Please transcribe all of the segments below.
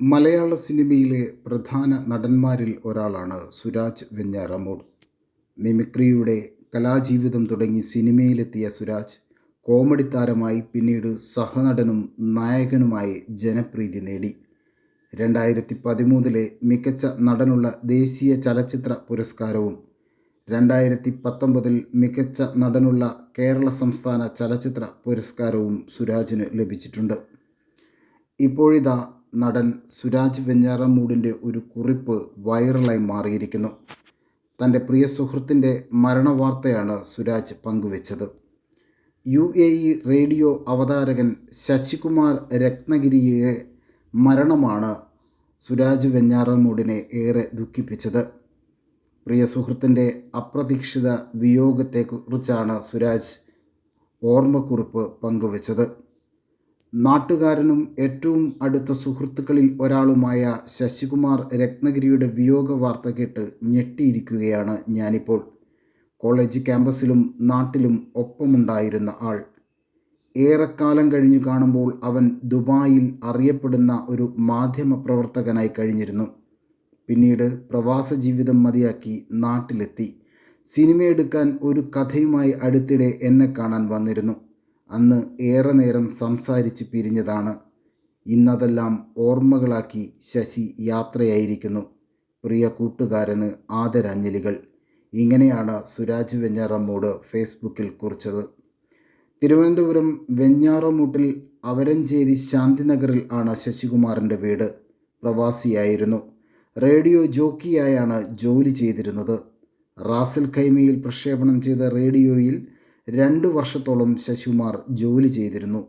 മലയാള സിനിമയിലെ പ്രധാന നടന്മാരിൽ ഒരാളാണ് സുരാജ് വെഞ്ഞാറമൂട്. മിമിക്രിയുടെ കലാജീവിതം തുടങ്ങി സിനിമയിലെത്തിയ സുരാജ് കോമഡി താരമായി പിന്നീട് സഹനടനും നായകനുമായി ജനപ്രീതി നേടി. രണ്ടായിരത്തി പതിമൂന്നിലെ മികച്ച നടനുള്ള ദേശീയ ചലച്ചിത്ര പുരസ്കാരവും രണ്ടായിരത്തി പത്തൊമ്പതിൽ മികച്ച നടനുള്ള കേരള സംസ്ഥാന ചലച്ചിത്ര പുരസ്കാരവും സുരാജിന് ലഭിച്ചിട്ടുണ്ട്. ഇപ്പോഴിതാ നടൻ സുരാജ് വെഞ്ഞാറമൂടിന്റെ ഒരു കുറിപ്പ് വൈറലായി മാറിയിരിക്കുന്നു. തന്റെ പ്രിയ സുഹൃത്തിന്റെ മരണവാർത്തയാണ് സുരാജ് പങ്കുവച്ചത്. യു എ ഇ റേഡിയോ അവതാരകൻ ശശികുമാർ രത്നഗിരിയിലെ മരണമാണ് സുരാജ് വെഞ്ഞാറമൂടിനെ ഏറെ ദുഃഖിപ്പിച്ചത്. പ്രിയ സുഹൃത്തിന്റെ അപ്രതീക്ഷിത വിയോഗത്തെക്കുറിച്ചാണ് സുരാജ് ഓർമ്മക്കുറിപ്പ് പങ്കുവച്ചത്. നാട്ടുകാരനും ഏറ്റവും അടുത്ത സുഹൃത്തുക്കളിൽ ഒരാളുമായ ശശികുമാർ രത്നഗിരിയുടെ വിയോഗ വാർത്ത കേട്ട് ഞെട്ടിയിരിക്കുകയാണ് ഞാനിപ്പോൾ. കോളേജ് ക്യാമ്പസിലും നാട്ടിലും ഒപ്പമുണ്ടായിരുന്ന ആൾ. ഏറെക്കാലം കഴിഞ്ഞു കാണുമ്പോൾ അവൻ ദുബായിൽ അറിയപ്പെടുന്ന ഒരു മാധ്യമ പ്രവർത്തകനായി കഴിഞ്ഞിരുന്നു. പിന്നീട് പ്രവാസ ജീവിതം മതിയാക്കി നാട്ടിലെത്തി. സിനിമയെടുക്കാൻ ഒരു കഥയുമായി അടുത്തിടെ എന്നെ കാണാൻ വന്നിരുന്നു. അന്ന് ഏറെ നേരം സംസാരിച്ച് പിരിഞ്ഞതാണ്. ഇന്നതെല്ലാം ഓർമ്മകളാക്കി ശശി യാത്രയായിരിക്കുന്നു. പ്രിയ കൂട്ടുകാരന് ആദരാഞ്ജലികൾ. ഇങ്ങനെയാണ് സുരാജ് വെഞ്ഞാറമ്മൂട് ഫേസ്ബുക്കിൽ കുറിച്ചത്. തിരുവനന്തപുരം വെഞ്ഞാറമൂട്ടിൽ അവരഞ്ചേരി ശാന്തിനഗറിൽ ആണ് ശശികുമാറിന്റെ വീട്. പ്രവാസിയായിരുന്നു. റേഡിയോ ജോക്കിയായാണ് ജോലി ചെയ്തിരുന്നത്. റാസൽ ഖൈമയിൽ പ്രക്ഷേപണം ചെയ്ത റേഡിയോയിൽ രണ്ട് വർഷത്തോളം ശശികുമാർ ജോലി ചെയ്തിരുന്നു.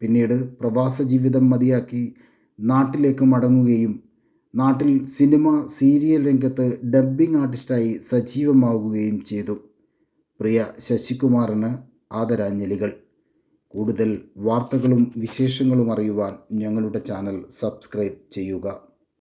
പിന്നീട് പ്രവാസ ജീവിതം മതിയാക്കി നാട്ടിലേക്ക് മടങ്ങുകയും നാട്ടിൽ സിനിമ സീരിയൽ രംഗത്ത് ഡബ്ബിംഗ് ആർട്ടിസ്റ്റായി സജീവമാവുകയും ചെയ്തു. പ്രിയ ശശികുമാറിന് ആദരാഞ്ജലികൾ. കൂടുതൽ വാർത്തകളും വിശേഷങ്ങളും അറിയുവാൻ ഞങ്ങളുടെ ചാനൽ സബ്സ്ക്രൈബ് ചെയ്യുക.